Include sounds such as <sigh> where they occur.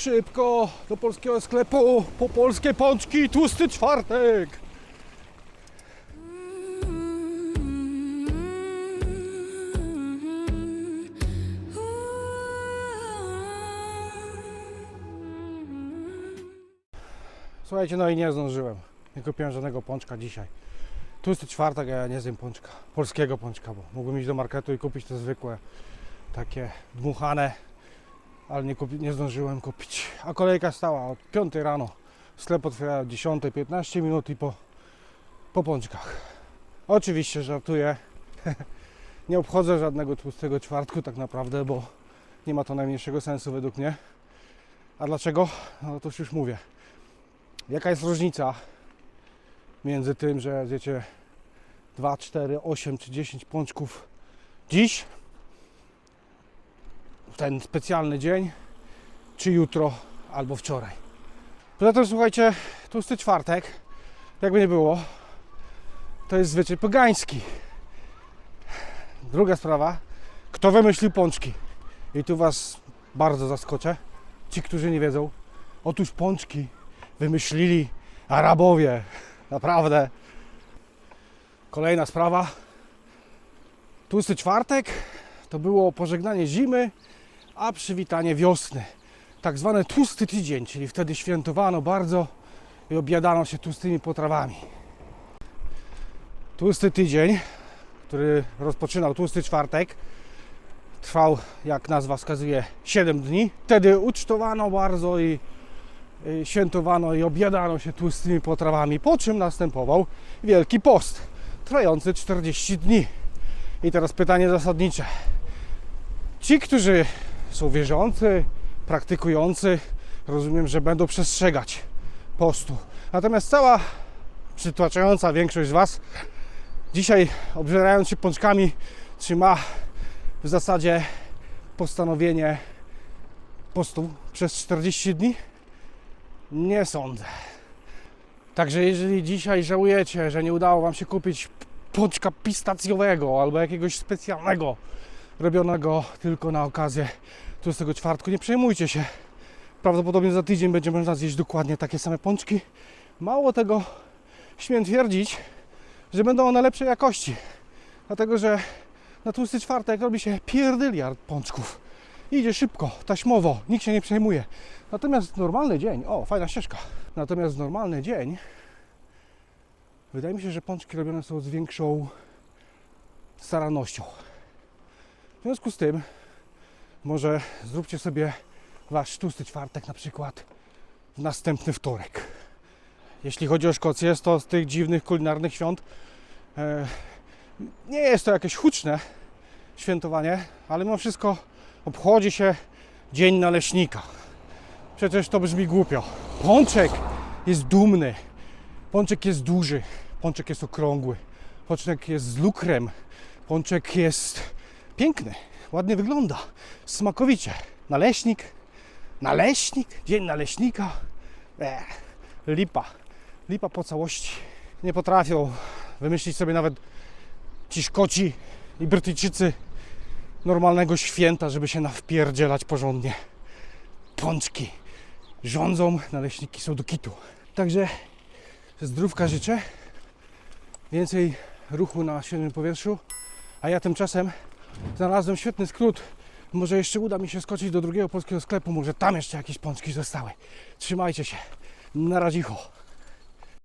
Szybko do polskiego sklepu po polskie pączki, tłusty czwartek. Słuchajcie, no i nie zdążyłem. Nie kupiłem żadnego pączka dzisiaj. Tłusty czwartek, a ja nie zjem pączka. Polskiego pączka, bo mógłbym iść do marketu i kupić te zwykłe, takie dmuchane, ale nie, kupi, nie zdążyłem kupić. A kolejka stała od 5 rano. Sklep otwiera o 10, 15 minut i po, po pączkach. Oczywiście żartuję. <laughs> nie obchodzę żadnego tłustego czwartku tak naprawdę, bo nie ma to najmniejszego sensu według mnie. A dlaczego? No to już mówię. Jaka jest różnica między tym, że zjecie 2, 4, 8 czy 10 pączków dziś, ten specjalny dzień, czy jutro albo wczoraj. Poza tym słuchajcie, tłusty czwartek, jakby nie było, to jest zwyczaj pogański. Druga sprawa, kto wymyślił pączki? I tu Was bardzo zaskoczę. Ci, którzy nie wiedzą, otóż pączki wymyślili Arabowie. Naprawdę. Kolejna sprawa. Tłusty czwartek to było pożegnanie zimy, a przywitanie wiosny. Tak zwany tłusty tydzień, czyli wtedy świętowano bardzo i obiadano się tłustymi potrawami. Tłusty tydzień, który rozpoczynał tłusty czwartek, trwał, jak nazwa wskazuje, 7 dni. Wtedy ucztowano bardzo i świętowano i obiadano się tłustymi potrawami, po czym następował Wielki Post, trwający 40 dni. I teraz pytanie zasadnicze. Ci, którzy są wierzący, praktykujący, rozumiem, że będą przestrzegać postu. Natomiast cała przytłaczająca większość z Was dzisiaj, obżerając się pączkami, trzyma w zasadzie postanowienie postu przez 40 dni? Nie sądzę. Także jeżeli dzisiaj żałujecie, że nie udało Wam się kupić pączka pistacjowego albo jakiegoś specjalnego, robionego tylko na okazję tłustego czwartku, nie przejmujcie się. Prawdopodobnie za tydzień będzie można zjeść dokładnie takie same pączki. Mało tego, śmiem twierdzić, że będą one lepszej jakości. Dlatego, że na tłusty czwartek robi się pierdyliard pączków. Idzie szybko, taśmowo, nikt się nie przejmuje. Natomiast normalny dzień, o, fajna ścieżka. Natomiast normalny dzień, wydaje mi się, że pączki robione są z większą starannością. W związku z tym, może zróbcie sobie wasz tłusty czwartek na przykład w następny wtorek. Jeśli chodzi o Szkocję, to z tych dziwnych kulinarnych świąt e, nie jest to jakieś huczne świętowanie, ale mimo wszystko obchodzi się Dzień Naleśnika. Przecież to brzmi głupio. Pączek jest dumny, pączek jest duży, pączek jest okrągły, pączek jest z lukrem, pączek jest piękny, ładnie wygląda, smakowicie. Naleśnik, naleśnik, Dzień Naleśnika, Ech, lipa, lipa po całości. Nie potrafią wymyślić sobie nawet ci Szkoci i Brytyjczycy normalnego święta, żeby się nawpierdzielać porządnie. Pączki rządzą, naleśniki są do kitu. Także zdrówka życzę, więcej ruchu na świeżym powietrzu, a ja tymczasem znalazłem świetny skrót. Może jeszcze uda mi się skoczyć do drugiego polskiego sklepu, może tam jeszcze jakieś pączki zostały. Trzymajcie się. Na razie.